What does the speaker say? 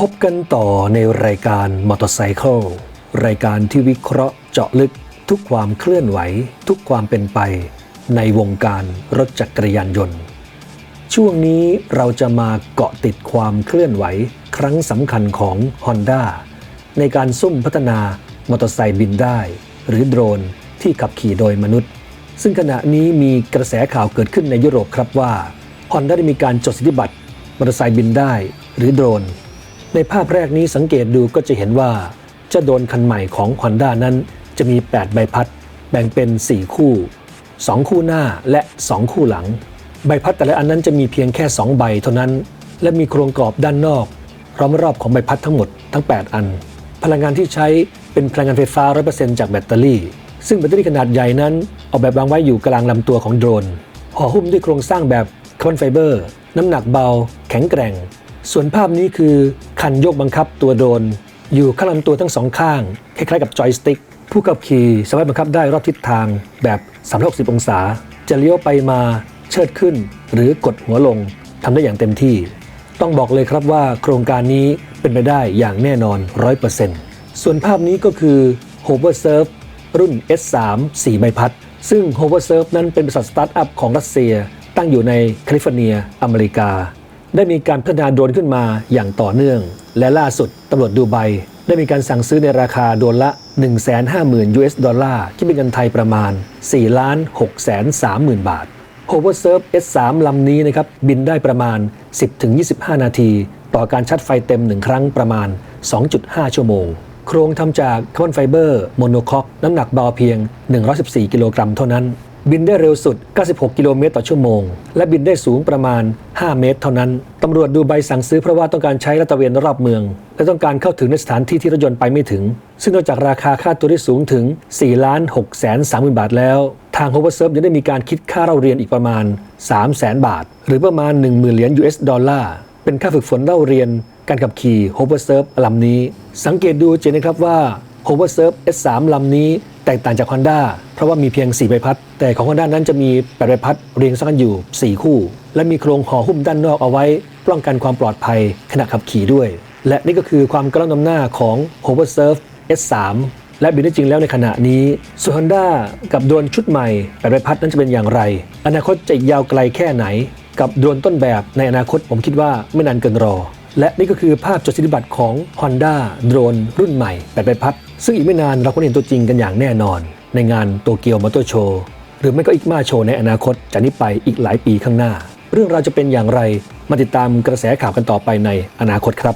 พบกันต่อในรายการมอเตอร์ไซค์รายการที่วิเคราะห์เจาะลึกทุกความเคลื่อนไหว ทุกความเป็นไป ในวงการรถจักรยานยนต์ ช่วงนี้เราจะมาเกาะติดความเคลื่อนไหว ครั้งสำคัญของ Honda ในการซุ่มพัฒนามอเตอร์ไซค์บินได้ หรือโดรนที่ขับขี่โดยมนุษย์ ซึ่งขณะนี้มีกระแสข่าวเกิดขึ้นในยุโรปครับว่า Honda ได้มีการจดสิทธิบัตรมอเตอร์ไซค์บินได้ หรือโดรน ในภาพแรกนี้สังเกตดูก็จะเห็นว่าเจ้าโดรนคันใหม่ของ Honda นั้นจะมี 8 ใบพัด แบ่งเป็น 4 คู่ 2 คู่หน้าและ 2 คู่หลัง ใบพัดแต่ละอันนั้นจะมีเพียงแค่ 2 ใบเท่านั้น และมีโครงกรอบด้านนอกล้อมรอบของใบพัดทั้งหมดทั้ง 8 อัน พลังงานที่ใช้เป็นพลังงานไฟฟ้า 100%จากแบตเตอรี่ ซึ่งแบตเตอรี่ขนาดใหญ่นั้นออกแบบวางไว้อยู่กลางลำตัวของโดรนห่อหุ้มด้วยโครงสร้างแบบคาร์บอนไฟเบอร์ น้ำหนักเบา แข็งแกร่ง ส่วนภาพนี้คือคันโยกบังคับตัวโดน อยู่ข้างลำตัวทั้งสองข้าง คล้ายๆกับจอยสติ๊กผู้ขับขี่สามารถบังคับได้รอบทิศทางแบบ 360 องศา จะเลี้ยวไปมาเชิดขึ้น หรือกดหัวลงทำได้อย่างเต็มที่ ต้องบอกเลยครับว่าโครงการนี้เป็นไปได้อย่างแน่นอน 100%ส่วนภาพนี้ก็คือ Hover Surf รุ่น S3 4ใบพัด ซึ่ง Hover Surf นั้นเป็นบริษัทสตาร์ทอัพของรัสเซีย ตั้งอยู่ในแคลิฟอร์เนีย อเมริกา ได้มีการพัฒนาโดรนขึ้นมาอย่างต่อเนื่อง และล่าสุดตำรวจดูไบได้มีการสั่งซื้อในราคาโดรนละ 150,000 US ดอลลาร์คิดเป็นเงินไทยประมาณ 4 ล้าน6 3 0 0 0 0 บาท Hover Surf S3 ลำนี้นะครับบินได้ประมาณ 10-25 นาที ต่อการชาร์จไฟเต็ม1ครั้งประมาณ 2.5 ชั่วโมง โครงทำจากคาร์บอนไฟเบอร์โมโนคอกน้ำหนักเบาเพียง 114 กิโลกรัมเท่านั้น บินได้เร็วสุด 96 กิโลเมตรต่อชั่วโมง และบินได้สูงประมาณ 5 เมตร เท่านั้น ตำรวจดูใบสั่งซื้อเพราะว่าต้องการใช้รัตะเวนรอบเมือง และต้องการเข้าถึงในสถานที่ที่รถยนต์ไปไม่ถึง ซึ่งนอกจากราคาค่าตัวที่สูงถึง 4 ล้าน6แสน3หมื่นบาทแล้ว ทาง Hover Surf ยังได้มีการคิดค่าเล่าเรียนอีกประมาณ 3 0 0แสนบาท หรือประมาณ 10,000เหรียญ US ดอลลาร์ เป็นค่าฝึกฝนเล่าเรียน การขับขี่ Hover Surf ลำนี้ สังเกตดูจะเห็นนะครับว่า Hover Surf S3 ลำนี้ แตกต่างจาก Honda เพราะว่ามีเพียง 4 ใบพัด แต่ของ Honda นั้นจะมี 8 ใบพัดเรียงซ้อนกันอยู่ 4 คู่ และมีโครงห่อหุ้มด้านนอกเอาไว้ ป้องกันความปลอดภัยขณะขับขี่ด้วย และนี่ก็คือความกล้านำหน้าของ Hover Surf S3 และบินได้จริงแล้วในขณะนี้ส่วน Honda กับโดรนชุดใหม่แปดใบพัดนั้นจะเป็นอย่างไร อนาคตจะยาวไกลแค่ไหน กับโดรนต้นแบบในอนาคตผมคิดว่าไม่นานเกินรอ และนี่ก็คือภาพจดสิทธิบัตรของ Honda โดรนรุ่นใหม่แปดใบพัด ซึ่งอีกไม่นานเราคงเห็นตัวจริงกันอย่างแน่นอน ในงานโตเกียวมอเตอร์โชว์หรือไม่ก็อีกมาโชว์ในอนาคตจากนี้ไปอีกหลายปีข้างหน้า เรื่องราวจะเป็นอย่างไรมาติดตามกระแสข่าวกันต่อไปในอนาคตครับ